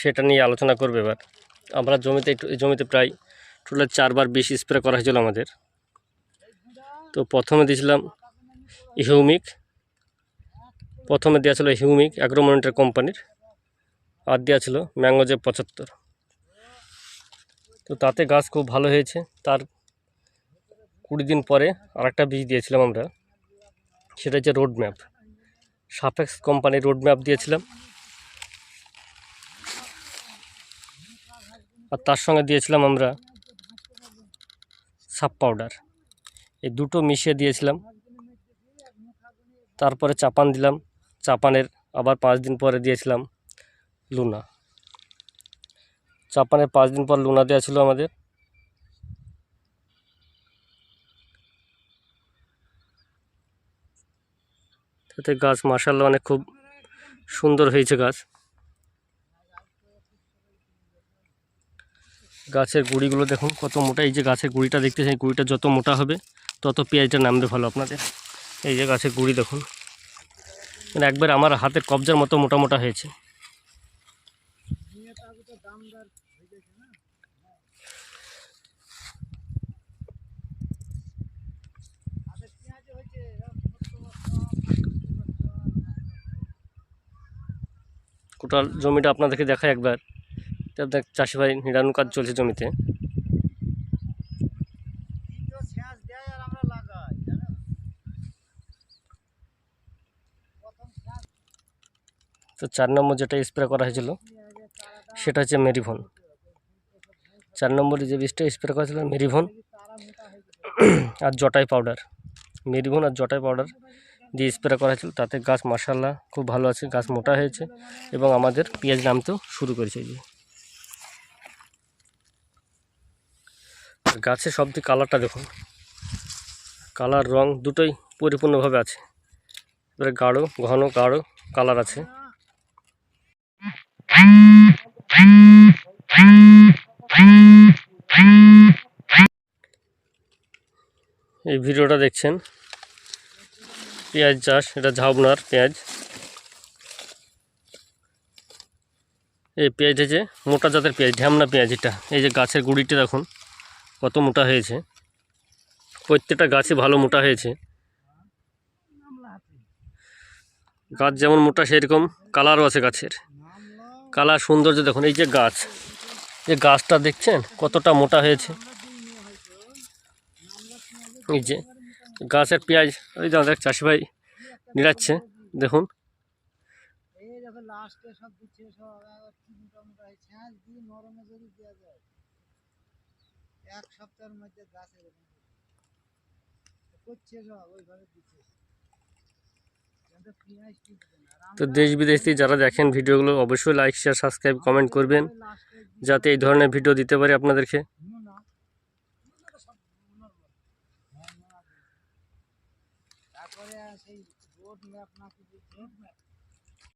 সেটা নিয়ে আলোচনা করবে এবার। আমরা জমিতে জমিতে প্রায় টোটাল চারবার বেশ স্প্রে করা হয়েছিল আমাদের। তো প্রথমে দিয়েছিলাম হিউমিক প্রথমে দেওয়া ছিল হিউমিক অ্যাগ্রোমনিটার কোম্পানির, আর দেওয়া ছিল ম্যাঙ্গোজে পঁচাত্তর। তো তাতে গাছ খুব ভালো হয়েছে। তার কুড়ি দিন পরে আরেকটা বীজ দিয়েছিলাম আমরা, সেটা হচ্ছে রোড ম্যাপ সাপেক্স কোম্পানির রোড ম্যাপ দিয়েছিলাম। আর তার সঙ্গে দিয়েছিলাম আমরা সাপ পাউডার। এই দুটো মিশিয়ে দিয়েছিলাম। তারপরে চাপান দিলাম। চাপানের আবার পাঁচ দিন পরে দিয়েছিলাম লুনা। চাপানের পাঁচ দিন পর লুনা দেওয়া ছিল আমাদের। তাতে গাছ মাসাল্লাহ অনেক খুব সুন্দর হয়েছে গাছ। গাছের গুঁড়িগুলো দেখুন, কত মোটা। এই যে গাছের গুঁড়িটা এই গুঁড়িটা যত মোটা হবে, তত পেঁয়াজটা নামবে ভালো আপনাদের। এই যে গাছের গুঁড়ি দেখুন। মানে একবার আমার হাতের কবজার মতো মোটা মোটা হয়েছে। টোটাল জমিটা আপনাদেরকে দেখায় একবার। দেখ চাষি ভাই নিরানু কাজ চলছে জমিতে। তো চার নম্বর যেটা স্প্রে করা হয়েছিল, সেটা হচ্ছে মেরিভন। চার নম্বরে যে বীজটা স্প্রে করা ছিল মেরিভন আর জটাই পাউডার। মেরিভন আর জটাই পাউডার দিয়ে স্প্রে করা হয়েছিল, তাতে গাছ মাসাল্লাহ খুব ভালো আছে, গাছ মোটা হয়েছে এবং আমাদের পেঁয়াজ নামতেও শুরু করেছে এই যে গাছের সব দিকে কালারটা দেখুন। কালার, রং দুটোই পরিপূর্ণভাবে আছে। এবারে গাঢ়, ঘন, গাঢ় কালার আছে। এই ভিডিওটা দেখছেন? পেঁয়াজ চাষ, এটা ঝাবনার পেঁয়াজ। এই পেঁয়াজ হচ্ছে মোটা জাতের পেঁয়াজ, ঢ্যামনা পেঁয়াজ এটা। এই যে গাছের গুঁড়িটা দেখুন। কত মোটা হয়েছে? প্রত্যেকটা গাছে ভালো মোটা হয়েছে। গাছ যেমন মোটা, সেরকম কালারও আছে গাছের। কালার সৌন্দর্য দেখুন, এই যে গাছ। যে গাছটা দেখছেন কতটা মোটা হয়েছে? এই যে গাছের পেঁয়াজ ওই যে আমাদের চাষি ভাই নিড়াচ্ছে, দেখুন। লাস্টে সব দিচ্ছে, সব একবার কি মোটা মোটা দিয়ে নরমে যদি দেওয়া যায়। এক সপ্তাহের মধ্যে গাছ এরকম করছে সব ওইভাবে দিচ্ছে। কিন্তু পেঁয়াজ টিকবে না আর তো দেশ বিদেশ থেকে যারা দেখেন ভিডিওগুলো অবশ্যই লাইক শেয়ার সাবস্ক্রাইব কমেন্ট করবেন যাতে এই ধরনের ভিডিও দিতে পারি আপনাদেরকে। তারপরে সেই রোড ম্যাপ নাকি রোড ম্যাপ